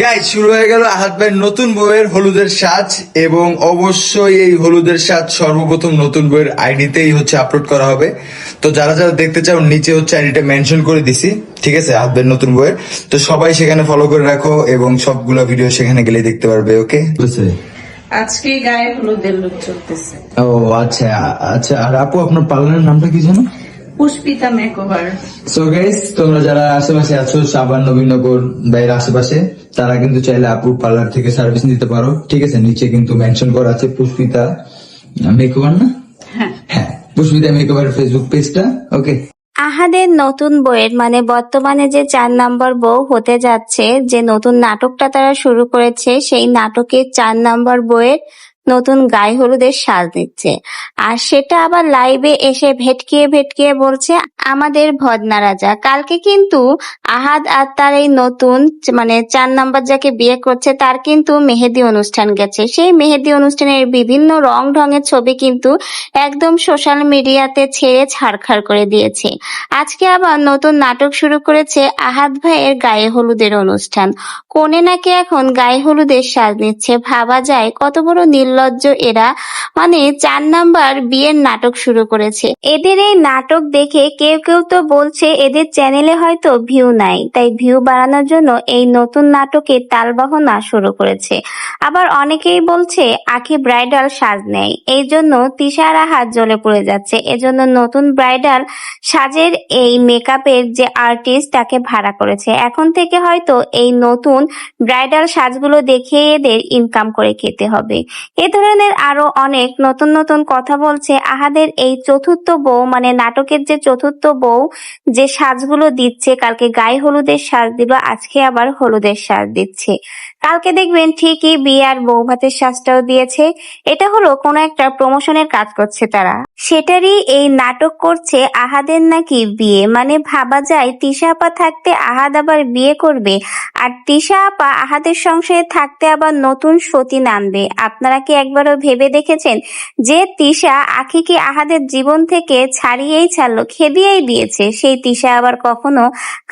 Guys শুরু হয়ে গেল আহাত ভাইয়ের নতুন বইয়ের হলুদের সাজ এবং অবশ্যই এই হলুদের সাজ সর্বপ্রথম নতুন বইয়ের আইডিতেই হচ্ছে আপলোড করা হবে। তো যারা যারা দেখতে চাও নিচে হচ্ছে আইডিটা মেনশন করে দিছি। ঠিক আছে আহাত ভাইয়ের নতুন বইয়ের। তো সবাই সেখানে ফলো করে রাখো এবং সবগুলো ভিডিও সেখানে গেলে দেখতে পারবে ওকে আজকে গায়ে হলুদের লুক চলতেছে। ও আচ্ছা আচ্ছা আর আপু আপনার পার্লারের নামটা কি জানো পুষ্পিতা মেকওভার। সো গাইস তোমরা যারা আশেপাশে আছো সাবান নবীনগর বাইরের আশেপাশে তারা কিন্তু চাইলে আপুর পার্লার থেকে সার্ভিস নিতে পারো। ঠিক আছে নিচে কিন্তু মেনশন করা আছে পুষ্পিতা মেকওভার না? হ্যাঁ। হ্যাঁ পুষ্পিতা মেকওভার ফেসবুক পেজটা ওকে আহাদের নতুন বইয়ের মানে বর্তমানে যে চার নম্বর বউ হতে যাচ্ছে যে নতুন নাটকটা তারা শুরু করেছে সেই নাটকের চার নম্বর বইয়ের নতুন গায়ে হলুদের সাজ দিচ্ছে। আর সেটা আবার লাইভে এসে ভেটকিয়ে ভেটকিয়ে বলছে, আমাদের ভদনা রাজা, কালকে কিন্তু আহাদ আর তার এই নতুন মানে চার নাম্বার যাকে বিয়ে করছে, তার কিন্তু মেহেদি অনুষ্ঠান গেছে। সেই মেহেদি অনুষ্ঠানের বিভিন্ন রং ঢঙের ছবি কিন্তু একদম সোশ্যাল মিডিয়াতে ছেড়ে ছাড়খাড় করে দিয়েছে। আজকে আবার নতুন নাটক শুরু করেছে আহাদ ভাইয়ের গায়ে হলুদের অনুষ্ঠান। কোনে নাকি এখন গায়ে হলুদের সাজ নিচ্ছে, ভাবা যায় কত বড় নির্লজ্জ এরা। মানে চার নাম্বার বিয়ের নাটক শুরু করেছে। এদের এই নাটক দেখে কেউ কেউ তো বলছে এদের চ্যানেলে হয়তো ভিউ নাই। তাই ভিউ বাড়ানোর জন্য এই নতুন নাটকের তালবাহনা শুরু করেছে। আবার অনেকেই বলছে আখি ব্রাইডাল সাজ নেয় এই জন্য তিশারা হাত জ্বলে পড়ে যাচ্ছে। এজন্য নতুন ব্রাইডাল সাজের এই মেকআপের যে আর্টিস্ট তাকে ভাড়া করেছে। এখন থেকে হয়তো এই নতুন ব্রাইডাল সাজগুলো দেখে এদের ইনকাম করে খেতে হবে। ধরনের আরও অনেক নতুন নতুন কথা বলছে আহাদের এই চতুর্থ বউ মানে নাটকের যে চতুর্থ বউ যে সাজগুলো দিচ্ছে, কালকে গায়ে হলুদের সাজ দিল, আজকে আবার হলুদের সাজ দিচ্ছে। কালকে দেখবেন ঠিকই বিয়ে আর বউ ভাতের সাজটাও দিয়েছে। এটা হলো কোনো একটা প্রমোশনের কাজ করছে তারা। সেটারই এই নাটক করছে আহাদের নাকি বিয়ে। মানে ভাবা যায়, তিশা আপা থাকতে আহাদ আবার বিয়ে করবে, আর তিশা আপা আহাদের সংসারে থাকতে আবার নতুন সতী নামবে। আপনারা কি একবারও ভেবে দেখেছেন যে তিশা আখিকে আহাদের জীবন থেকে ছাড়িয়েই ছাড়লো, খেদিয়েই দিয়েছে? সেই তিশা আবার কখনো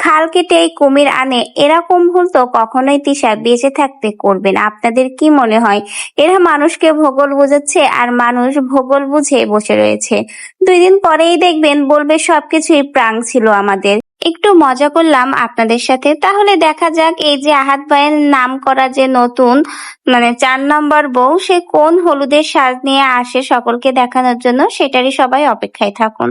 খাল কেটে কুমির আনে, এরকম ভুল তো কখনোই তিশা বেঁচে থাকতে করবে না আপনাদের কি মনে হয়? এরা মানুষকে ভূগোল বোঝাচ্ছে আর মানুষ ভূগোল বুঝে বসে রয়েছে। দুই দিন পরেই দেখবেন বলবে সবকিছুই প্রাং ছিল আমাদের। একটু মজা করলাম আপনাদের সাথে। তাহলে দেখা যাক এই যে আহাত ভাইয়ের নাম করা যে নতুন মানে চার নম্বর বউ, সে কোন হলুদের সাজ নিয়ে আসে সকলকে দেখানোর জন্য, সেটারই সবাই অপেক্ষায় থাকুন।